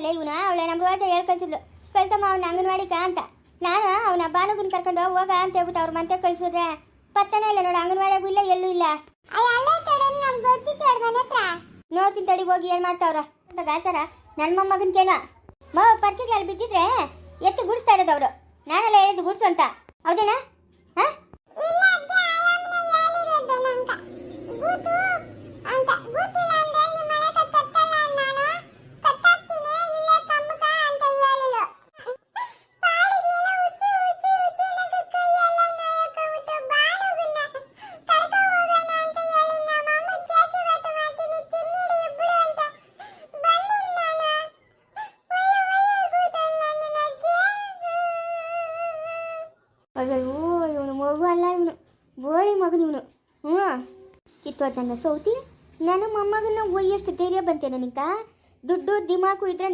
ಅಲ್ಲ ಇವನ ಅವಳೆ ನಮ್ಮ ರೋಜ ಹೇಳಿ ಕಳಿಸಿದ್ಲು. ಕಳ್ಸಮ್ಮ ಅವ್ನ ಅಂಗನವಾಡಿ ಅಂತ. ನಾನು ಅವನ ಬಾನುಗುನ್ ಕರ್ಕೊಂಡು ಹೋಗ ಅಂತ ಹೇಳ್ಬಿಟ್ಟು ಅವ್ರ ಮತ್ತೆ ಕಳ್ಸಿದ್ರೆ ಪತ್ತನೇ ಇಲ್ಲ ನೋಡು ಅಂಗನವಾಡಿಯಾಗೂ ಇಲ್ಲ ಎಲ್ಲೂ ಇಲ್ಲ. ನೋಡ್ತೀನಿ ತಡಿ ಹೋಗಿ ಏನ್ ಮಾಡ್ತಾವ್ರ? ಗಾಚಾರ. ನನ್ನ ಮೊಮ್ಮಗನ್ ಕೇನ ಮಾವ ಪರ್ಕಿಗಳಲ್ಲಿ ಬಿದ್ದಿದ್ರೆ ಎತ್ತು ಗುಡಿಸ್ತಾ ಇರೋದು ಅವರು. ನಾನೆಲ್ಲ ಹೇಳಿದ್ದು ಗುಡ್ಸು ಅಂತ. ಹೌದೇನಾ? ಅಯ್ಯೋ ಇವನು ಮಗು ಅಲ್ಲ ಇವನು. ಬೋಳಿ ಮಗನು ಇವನು. ಹ್ಞೂ. ಕಿತ್ತು ನನ್ನ ಸೌತಿ, ನನ್ನ ಮೊಮ್ಮಗನ ಒಯ್ಯಷ್ಟು ಧೈರ್ಯ ಬಂತೆ ನನಗ ದುಡ್ಡು, ದಿಮಾಕು ಇದ್ರೆ